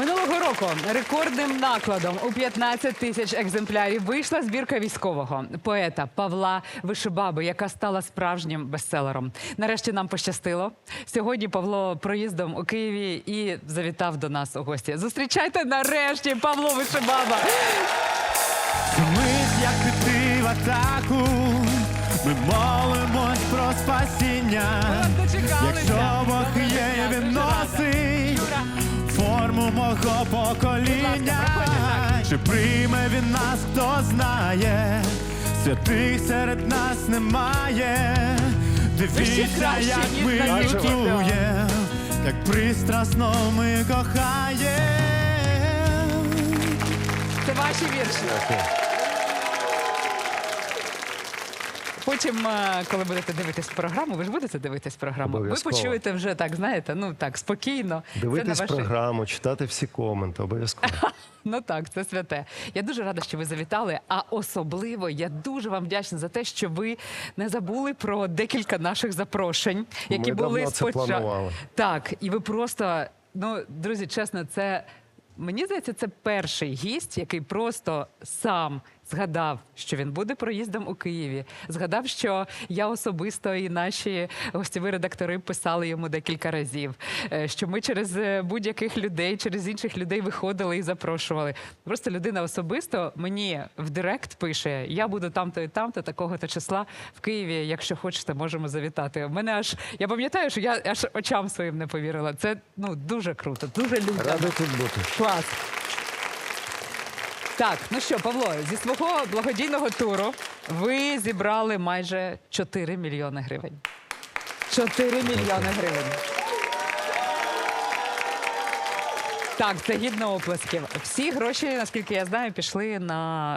Минулого року рекордним накладом у 15 тисяч екземплярів вийшла збірка військового поета Павла Вишибаби, яка стала справжнім бестселером. Нарешті нам пощастило. Сьогодні Павло проїздом у Києві і завітав до нас у гості. Зустрічайте нарешті Павло Вишибаба. Мить, як піти в атаку, ми молимось про спасіння. Якщо форму покоління. Чи прийме він нас, хто знає? Святих серед нас немає. Дивіться, як ми лютує, як пристрасно ми кохаємо. Це ваші вірші. Потім, е, коли будете дивитись програму, ви ж будете дивитись програму. Ви почуєте вже так, знаєте, ну так спокійно. Дивитись це на ваші... програму, читати всі коменти, обов'язково. Ну так, це святе. Я дуже рада, що ви завітали. А особливо я дуже вам вдячна за те, що ви не забули про декілька наших запрошень, які Ми були давно це спочатку. планували. Так, і ви просто, ну, друзі, чесно, це мені здається, це перший гість, який просто сам. Згадав, що він буде проїздом у Києві. Згадав, що я особисто і наші гостєві редактори писали йому декілька разів. е, Що ми через е, будь-яких людей, через інших людей виходили і запрошували. Просто людина особисто мені в Директ пише: я буду там-то і там-то, такого-то числа в Києві. Якщо хочете, можемо завітати. Мене аж я пам'ятаю, що я аж очам своїм не повірила. Це ну дуже круто, дуже людяно. Радий тут бути. Клас. Так, ну що, Павло, зі свого благодійного туру ви зібрали майже 4 мільйони гривень. 4 мільйони гривень. Так, це гідно оплесків. Всі гроші, наскільки я знаю, пішли на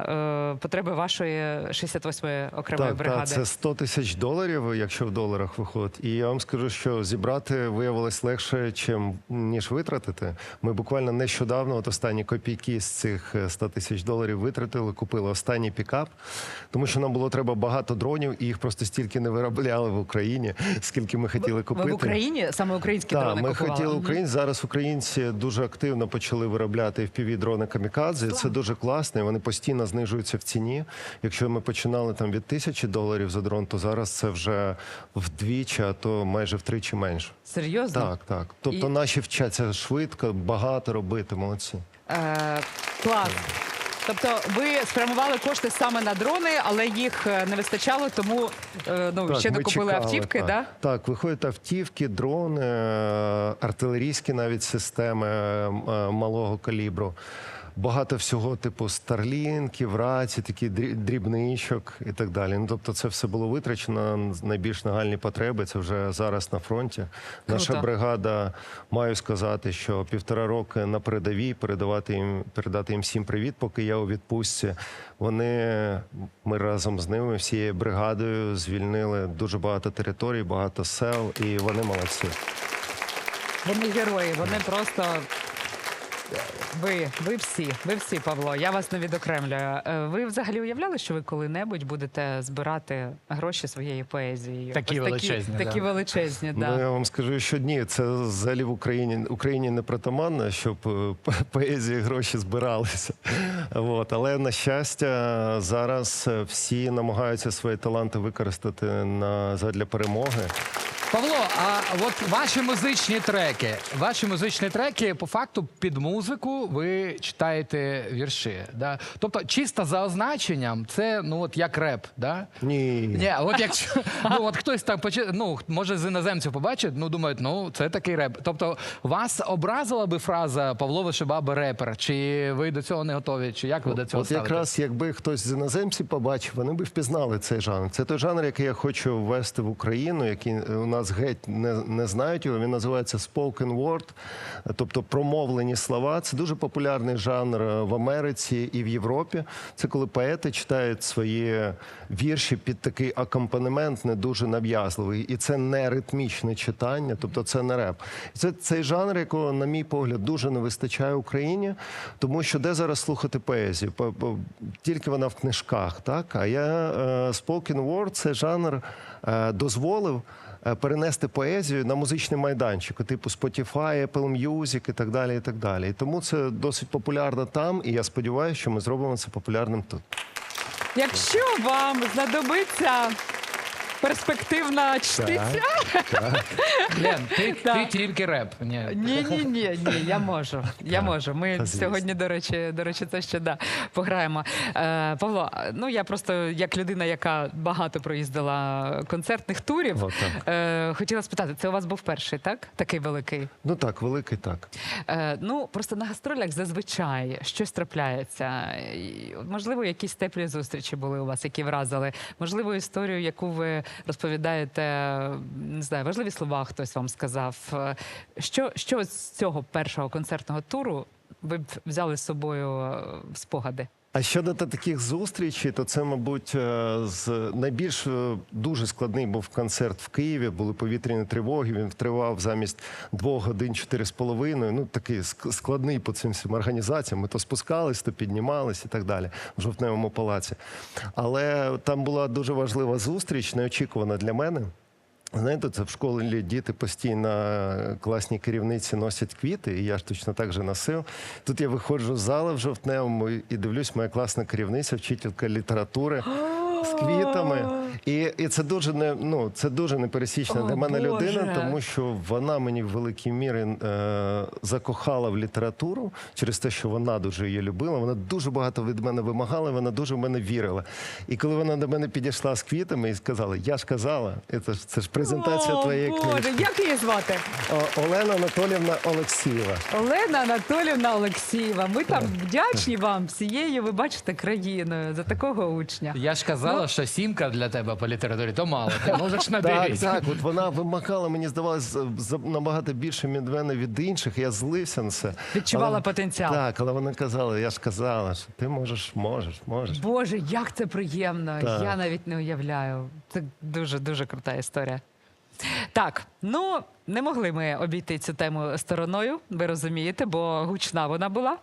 е, потреби вашої 68-ї окремої Так, бригади. так, це 100 тисяч доларів, якщо в доларах виходить. І я вам скажу, що зібрати виявилось легше, чим ніж витратити. Ми буквально нещодавно, от останні копійки з цих е, 100 тисяч доларів витратили, купили останній пікап, тому що нам було треба багато дронів, і їх просто стільки не виробляли в Україні, скільки ми хотіли Ви купити. в Україні саме українські Так, дрони ми купували? хотіли українці. Зараз українці дуже активно почали виробляти fpv дрони камікадзе. Це дуже класно. і Вони постійно знижуються в ціні. Якщо ми починали там від тисячі доларів за дрон, то зараз це вже вдвічі, а то майже втричі менше. Серйозно? Так, так. Тобто І- наші вчаться швидко, багато робити. Молодці. Е, клас. Тобто ви спрямували кошти саме на дрони, але їх е, не вистачало, тому е, ну, ще ми докупили чекали, автівки, так. да? Так, виходять автівки, дрони, е, артилерійські навіть системи малого калібру. Багато всього, типу старлінків, раці, такі дрі- дрібничок і так далі. Ну тобто, це все було витрачено на найбільш нагальні потреби. Це вже зараз на фронті. Наша Круто. бригада, маю сказати, що півтора роки на передовій передавати їм передати їм всім привіт, поки я у відпустці. Вони ми разом з ними, всією бригадою, звільнили дуже багато територій, багато сел, і вони молодці. Вони герої, вони просто. Ви, ви всі, ви всі, Павло. Я вас не відокремлюю. Е, Ви взагалі уявляли, що ви коли-небудь будете збирати гроші своєю поезією? Такі Ось величезні, Такі да. величезні, Ну, да. я вам скажу, що ні, це взагалі в Україні Україні не притаманно, щоб е, поезії гроші збиралися. От. Але на щастя, зараз е, всі намагаються свої таланти використати на задля перемоги. Павло, а от ваші музичні треки, ваші музичні треки, по факту, під музику ви читаєте вірші. Да? Тобто, чисто за означенням, це ну от як реп, да? Ні. Ні, от якщо ну от хтось там почи, ну може з іноземців побачить, ну думають, ну це такий реп. Тобто, вас образила би фраза Павло Вишибаба репер? Чи ви до цього не готові? Чи як ви до цього От ставитесь? якраз якби хтось з іноземців побачив, вони би впізнали цей жанр. Це той жанр, який я хочу ввести в Україну, який у нас геть не, не знають його. Він називається spoken word, тобто промовлені слова. Це дуже популярний жанр е, в Америці і в Європі. Це коли поети читають свої вірші під такий акомпанемент, не дуже нав'язливий. І це не ритмічне читання, тобто це не реп. Це цей жанр, якого, на мій погляд, дуже не вистачає Україні, тому що де зараз слухати поезію? По- по- Тільки вона в книжках, так? А я е, spoken word – це жанр е, дозволив перенести поезію на музичний майданчик, типу Spotify, Apple Music і так далі. І так далі. І тому це досить популярно там, і я сподіваюся, що ми зробимо це популярним тут. Якщо вам знадобиться перспективна чтиця, Лен, ти, ти тільки реп. Ні. ні, ні, ні, ні, я можу. Я можу. Ми Та сьогодні, до речі, до речі, це ще да, пограємо. Е, Павло, ну я просто як людина, яка багато проїздила концертних турів, О, е, хотіла спитати, це у вас був перший, так? Такий великий? Ну так, великий так. Е, ну просто на гастролях зазвичай щось трапляється. Можливо, якісь теплі зустрічі були у вас, які вразили. Можливо, історію, яку ви розповідаєте, не знаю, важливі слова хтось вам сказав. Е, Що, що з цього першого концертного туру ви б взяли з собою е, в спогади? А щодо таких зустрічей, то це, мабуть, е, з найбільш е, дуже складний був концерт в Києві. Були повітряні тривоги. Він тривав замість двох годин чотири з половиною. Ну такий складний по цим всім організаціям. Ми то спускались, то піднімались і так далі в жовтневому палаці. Але там була дуже важлива зустріч, неочікувана для мене. Знаєте, це в школі діти постійно е, класні керівниці носять квіти, і я ж точно так же носив. Тут я виходжу з зали в жовтневому і і дивлюсь, моя класна керівниця, вчителька літератури з квітами. І, і це дуже не ну це дуже непересічна О, для мене Боже. людина, тому що вона мені в великій мірі е, закохала в літературу через те, що вона дуже її любила. Вона дуже багато від мене вимагала, вона дуже в мене вірила. І коли вона до мене підійшла з квітами і сказала: Я ж казала, це ж це ж презентація О, твоєї Боже, книжки. як її звати? О, Олена Анатоліївна Олексієва. Олена Анатолівна Олексієва. Ми там вдячні вам всією, ви бачите, країною за такого учня. Я ж казала, що сімка для тебе по літературі, то мало. Ти можеш Так, так, от вона вимагала, мені здавалось, за- набагато більше від мене від інших. Я злився на це. Відчувала Але- потенціал. Так, але вона казала, я ж казала, що ти можеш, можеш, можеш. Боже, як це приємно! Так. Я навіть не уявляю. Це дуже дуже крута історія. Так, ну не могли ми обійти цю тему стороною, ви розумієте, бо гучна вона була.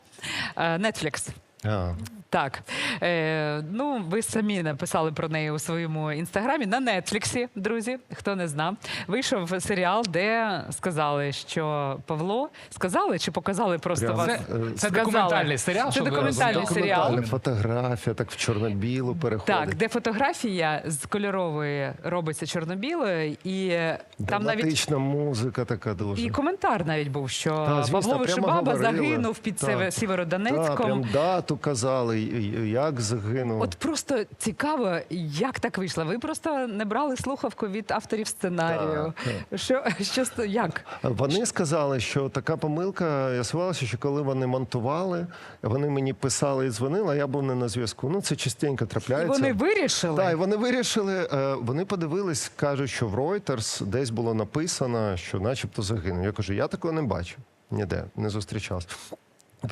Е, Netflix. А, Так, е, ну ви самі написали про неї у своєму інстаграмі на Нетфліксі, друзі. Хто не знав, вийшов серіал, де сказали, що Павло сказали чи показали просто Прямо. вас. Це, Е, це Сказали. документальний серіал. Це документальний серіал. фотографія, так в чорно-білу переходить. Так, де фотографія з кольорової робиться чорно-білою, і там навіть Драматична музика така дуже. і коментар навіть був, що Та, звісно, Павло Вишибаба загинув під Так, Сєвєродонецьком. прям дату казали, і- і- як загинув. От просто цікаво, як так вийшло. Ви просто не брали слухавку від авторів сценарію. Що, що як? Вони сказали, що така помилка з'ясувалася, що коли вони монтували, вони мені писали і дзвонили, а я був не на зв'язку. Ну це частенько І трапляється. вони вирішили. Так, і вони вирішили, е, вони подивились, кажуть, що в Reuters десь було написано, що начебто загинув. Я кажу, я такого не бачив ніде, не зустрічався.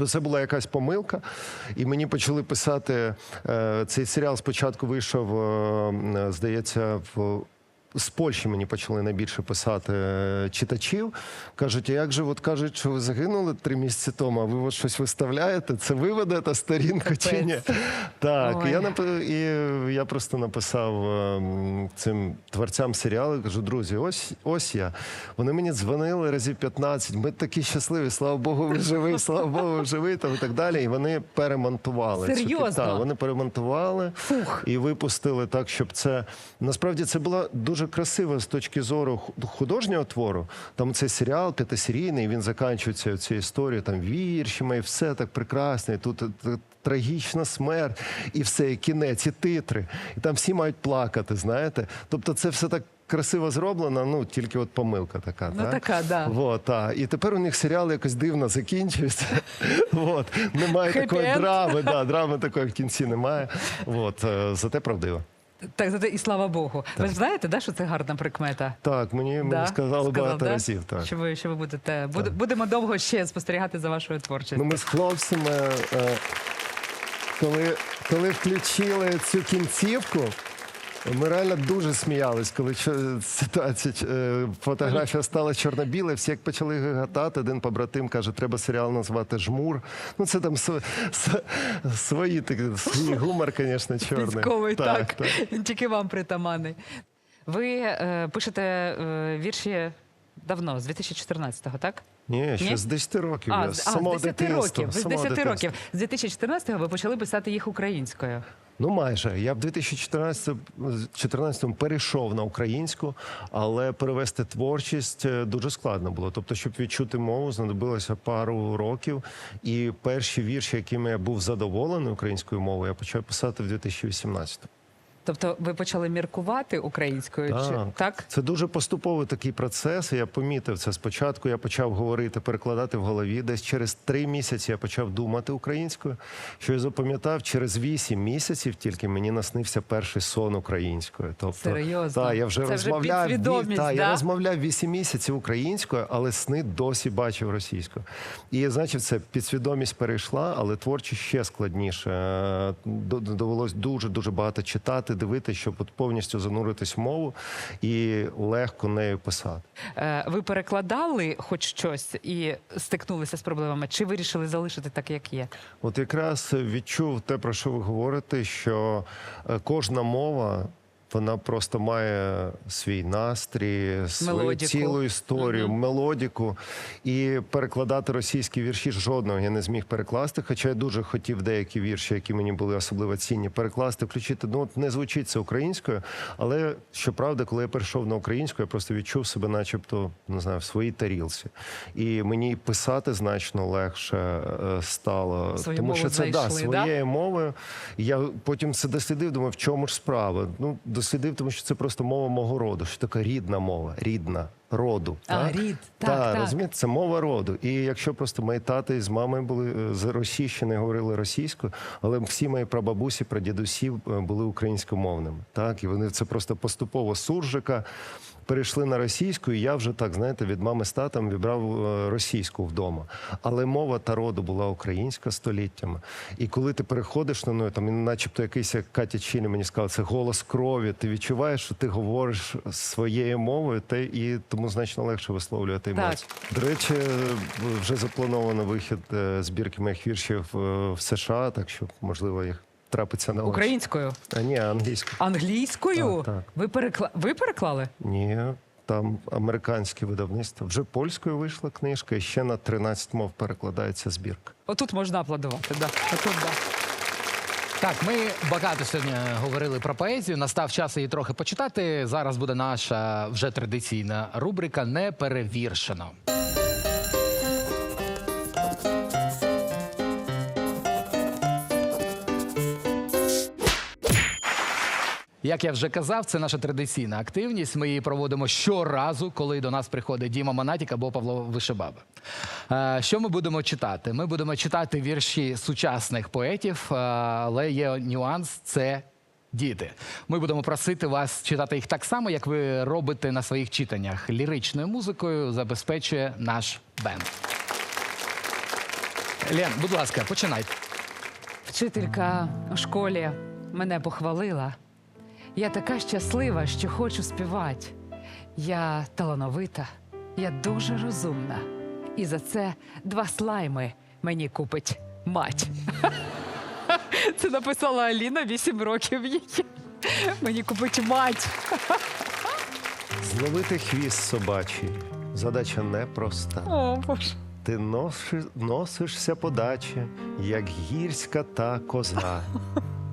Це була якась помилка, і мені почали писати. е, Цей серіал спочатку вийшов, е, здається, в. З Польщі мені почали найбільше писати е, читачів. Кажуть, а як же от кажуть, що ви загинули три місяці тому, а ви от щось виставляєте? Це ви ведете сторінку чи ні? Так, Ой. я напи- і я просто написав ем, цим творцям серіалу. Кажу, друзі, ось ось я. Вони мені дзвонили разів 15. Ми такі щасливі. Слава Богу, ви живий, слава Богу, ви живий там і так далі. І вони перемонтували Серйозно? Так, вони перемонтували і випустили так, щоб це насправді це була дуже красива з точки зору художнього твору. Там цей серіал п'ятисерійний, він закінчується цією історією, там віршами, і все так прекрасно. І тут е, трагічна смерть, і все, і кінець, і титри. І там всі мають плакати, знаєте. Тобто, це все так. Красиво зроблено, ну тільки от помилка така. Ну, так? така, да. Вот, та. І тепер у них серіал якось дивно закінчився. Вот. Немає такої драми, да, драми такої в кінці немає. Вот. е, Зате правдиво. Так, зате і слава Богу. Ви ж знаєте, да, що це гарна прикмета? Так, мені, мені Да? сказали Сказав, багато да? разів. Так. Що ви, що ви будете. Буде, будемо довго ще спостерігати за вашою творчістю. Ну, ми з хлопцями, е, коли, коли включили цю кінцівку, ми реально дуже сміялись, коли ситуація е, фотографія стала чорно-біла, всі як почали гигатати, один побратим каже, треба серіал назвати Жмур. Ну це там свої свій гумор, звісно, чорний. Військовий, так. тільки вам притаманний. Ви е, пишете е, вірші давно, з 2014-го, так? Ні, ще з 10 років. А, я, з, з а, з самого 10 дитинства. років. Ви з самого 10 дитинства. років. З 2014-го ви почали писати їх українською. Ну, майже. Я в 2014 перейшов на українську, але перевести творчість е, дуже складно було. Тобто, щоб відчути мову, знадобилося пару років. І перші вірші, якими я був задоволений українською мовою, я почав писати в 2018. Тобто ви почали міркувати українською? Чи, Так. так? Це дуже поступовий такий процес. Я помітив це спочатку. Я почав говорити, перекладати в голові. Десь через три місяці я почав думати українською. Що я запам'ятав, через вісім місяців тільки мені наснився перший сон українською. Тобто, Серйозно? Та, я вже Це розмовляв підсвідомість, та, да? я розмовляв вісім місяців українською, але сни досі бачив російською. І значить, це підсвідомість перейшла, але творчість ще складніше. Довелось дуже дуже багато читати, дивитися, щоб от повністю зануритись в мову і легко нею писати. Е, ви перекладали хоч щось і стикнулися з проблемами? Чи вирішили залишити так, як є? От якраз відчув те, про що ви говорите, що е, кожна мова. Вона просто має свій настрій, свою Мелодіку. цілу історію, мелодіку. І перекладати російські вірші жодного я не зміг перекласти. Хоча я дуже хотів деякі вірші, які мені були особливо цінні, перекласти, включити. Ну от не звучить це українською. Але щоправда, коли я перейшов на українську, я просто відчув себе, начебто, не знаю, в своїй тарілці. І мені писати значно легше е, стало. Свою тому що це да, знайшли, да? своєю мовою. Я потім це дослідив, думаю, в чому ж справа? Ну, дослідив, тому що це просто мова мого роду, що така рідна мова, рідна роду. А, рід, так, Та, так. розумієте, це мова роду. І якщо просто мої тати з мамою були е, з Російщини, говорили російською, але всі мої прабабусі, прадідусі е, були українськомовними. Так, і вони це просто поступово суржика. Перейшли на російську, і я вже так знаєте від мами з татом вибрав е, російську вдома. Але мова та роду була українська століттями. І коли ти переходиш на неї, там начебто якийсь як Катя Чілі мені сказала, це голос крові. Ти відчуваєш, що ти говориш своєю мовою, те і тому значно легше висловлювати Так. емоції. До речі, вже заплановано вихід е, збірки моїх віршів е, в США, так що можливо їх трапиться на. Українською? А ні, англійською. Англійською? Так, так. Ви, перекла... ви переклали? Ні, там американське видавництво. Вже польською вийшла книжка, і ще на 13 мов перекладається збірка. Отут можна аплодувати. Да. Отут, да. Так, ми багато сьогодні говорили про поезію. Настав час її трохи почитати. Зараз буде наша вже традиційна рубрика Неперевіршено. Як я вже казав, це наша традиційна активність. Ми її проводимо щоразу, коли до нас приходить Діма Монатік або Павло Вишебаба. Е, Що ми будемо читати? Ми будемо читати вірші сучасних поетів, е, але є нюанс це діти. Ми будемо просити вас читати їх так само, як ви робите на своїх читаннях. Ліричною музикою забезпечує наш бенд. Лен, будь ласка, починайте. Вчителька у школі мене похвалила. Я така щаслива, що хочу співати. Я талановита, я дуже розумна. І за це два слайми мені купить мать. Це написала Аліна 8 років їй. Мені купить мать. Зловити хвіст собачий. Задача непроста. О, Боже. Ти носиш, носишся по дачі, як гірська та коза.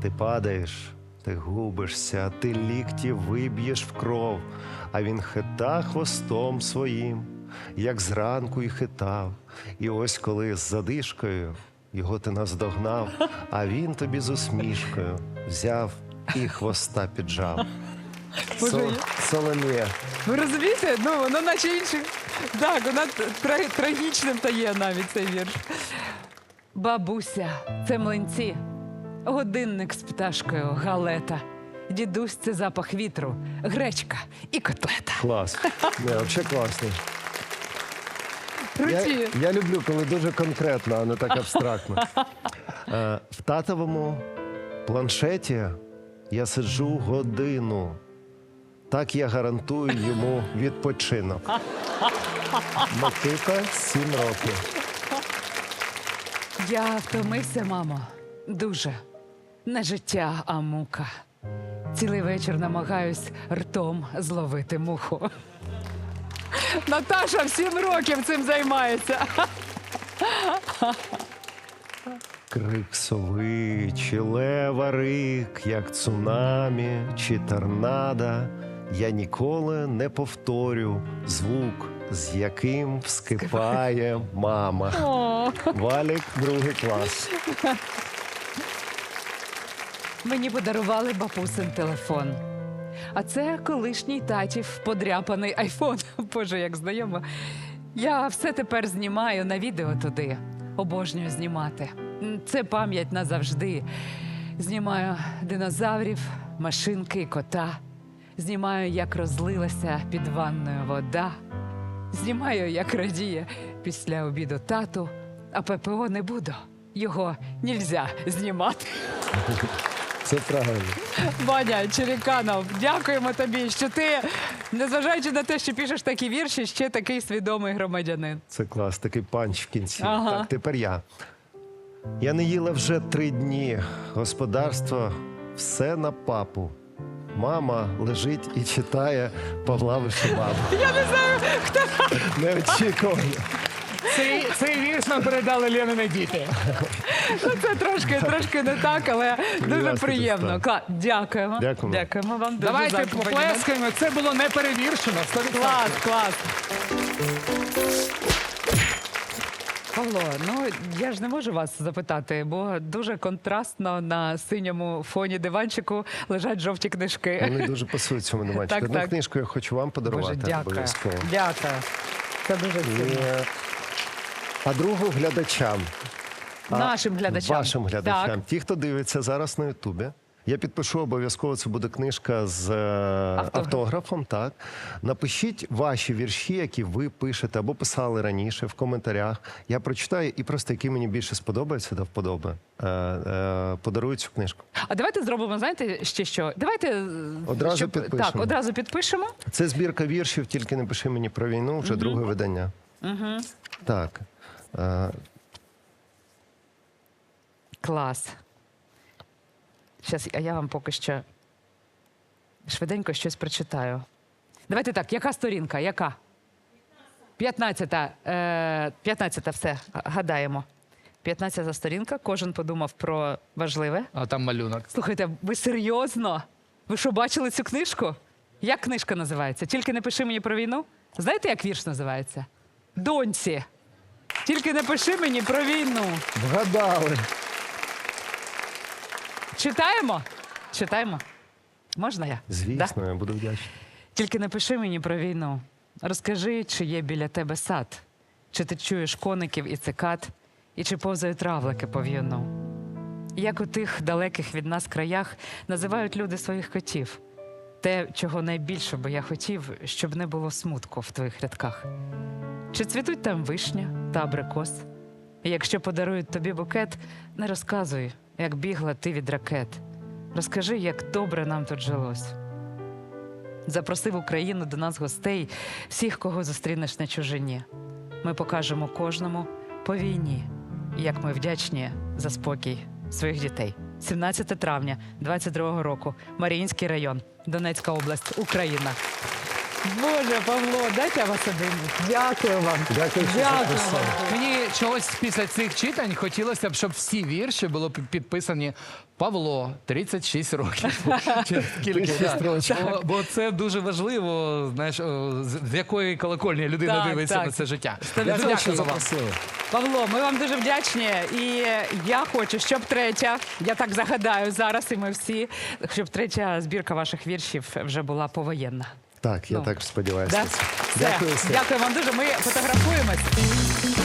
Ти падаєш, ти губишся, ти лікті виб'єш в кров, а він хита хвостом своїм, як зранку й хитав. І ось коли з задишкою його ти наздогнав, а він тобі з усмішкою взяв і хвоста піджав. Сол- Соломія. Ви розумієте? Ну, воно наче інше. Так, вона тра- трагічним стає навіть цей вірш. Бабуся, це млинці, годинник з пташкою, галета. Дідусь це запах вітру, гречка і котлета. Клас. Не, взагалі класно. Я, Круті. я люблю, коли дуже конкретно, а не так абстрактно. Е, в татовому планшеті я сиджу годину. Так я гарантую йому відпочинок. Микита сім років. Я втомився, мамо, дуже. Не життя, а мука. Цілий вечір намагаюсь ртом зловити муху. Наташа в сім років цим займається. Крик сови, чи лева рик, як цунамі, чи торнадо. Я ніколи не повторю звук, з яким вскипає мама. Валік, другий клас. Мені подарували бабусин телефон. А це колишній татів подряпаний айфон. Боже, як знайомо. Я все тепер знімаю на відео туди. Обожнюю знімати. Це пам'ять назавжди. Знімаю динозаврів, машинки кота. Знімаю, як розлилася під ванною вода. Знімаю, як радіє після обіду тату, а ППО не буду. Його нельзя знімати. Це правильно. Ваня Череканов, дякуємо тобі, що ти, незважаючи на те, що пишеш такі вірші, ще такий свідомий громадянин. Це клас, такий панч в кінці. Ага. Так, тепер я. Я не їла вже три дні. Господарство все на папу. Мама лежить і читає Павла Вишибаба. Я не знаю, хто. Неочікувано. Цей, цей вірш нам передали Ленини діти. Ну, це трошки, трошки не так, але дуже ласка, приємно. Кла- Дякуємо. Дякуємо. Дякуємо вам дуже Давайте за комплімент. поплескаємо. Це було не перевіршено. 100%. Клас, клас. Павло, ну я ж не можу вас запитати, бо дуже контрастно на синьому фоні диванчику лежать жовті книжки. Вони дуже пасують цьому. Так, Одну так. книжку я хочу вам подарувати Боже, дякую. обов'язково. Дякую. Це дуже цінно. А другу глядачам. А Нашим глядачам. Вашим глядачам. Так. Ті, хто дивиться зараз на Ютубі. Я підпишу обов'язково. Це буде книжка з е, автографом. Так напишіть ваші вірші, які ви пишете або писали раніше в коментарях. Я прочитаю і просто які мені більше сподобаються до вподоби. Е, е, подарую цю книжку. А давайте зробимо, знаєте, ще що? Давайте е, Одразу підпишемо. Так, одразу підпишемо. Це збірка віршів, тільки не пиши мені про війну, вже друге видання. Угу. Так. Е, Клас. Зараз я вам поки що швиденько щось прочитаю. Давайте так, яка сторінка? Яка? 15-та. Е, 15-та, все, гадаємо. 15-та сторінка. Кожен подумав про важливе. А там малюнок. Слухайте, ви серйозно? Ви що, бачили цю книжку? Як книжка називається? Тільки не пиши мені про війну. Знаєте, як вірш називається? Доньці. Тільки не пиши мені про війну. вгадали. Читаємо? Читаємо. Можна я? Да? Звісно, я буду вдячний. Тільки не пиши мені про війну. Розкажи, чи є біля тебе сад, чи ти чуєш коників і цикад, і чи повзають равлики по в'юну. Як у тих далеких від нас краях називають люди своїх котів. Те, чого найбільше би я хотів, щоб не було смутку в твоїх рядках. Чи цвітуть там вишня та абрикос? Якщо подарують тобі букет, не розказуй, як бігла ти від ракет. Розкажи, як добре нам тут жилось. Запросив Україну до нас гостей, всіх, кого зустрінеш на чужині. Ми покажемо кожному по війні, як ми вдячні за спокій своїх дітей. 17 травня 22 року, Маріїнський район, Донецька область, Україна. Боже, Павло, дайте я вас один. Дякую вам. Дякую, що Дякую вам. Мені чогось після цих читань хотілося б, щоб всі вірші були пі- підписані Павло, 36 років. Чи скільки? Да. років. Бо, бо це дуже важливо, знаєш, о, з з якої колокольні людина Так, дивиться так. на це життя. Я. Дякую вам. Запросили. Павло, ми вам дуже вдячні. І я хочу, щоб третя, я так загадаю зараз, і ми всі, щоб третя збірка ваших віршів вже була повоєнна. Так, я Ну. так сподіваюся. Да? Все. Дякую, Дякую вам дуже. Ми фотографуємось.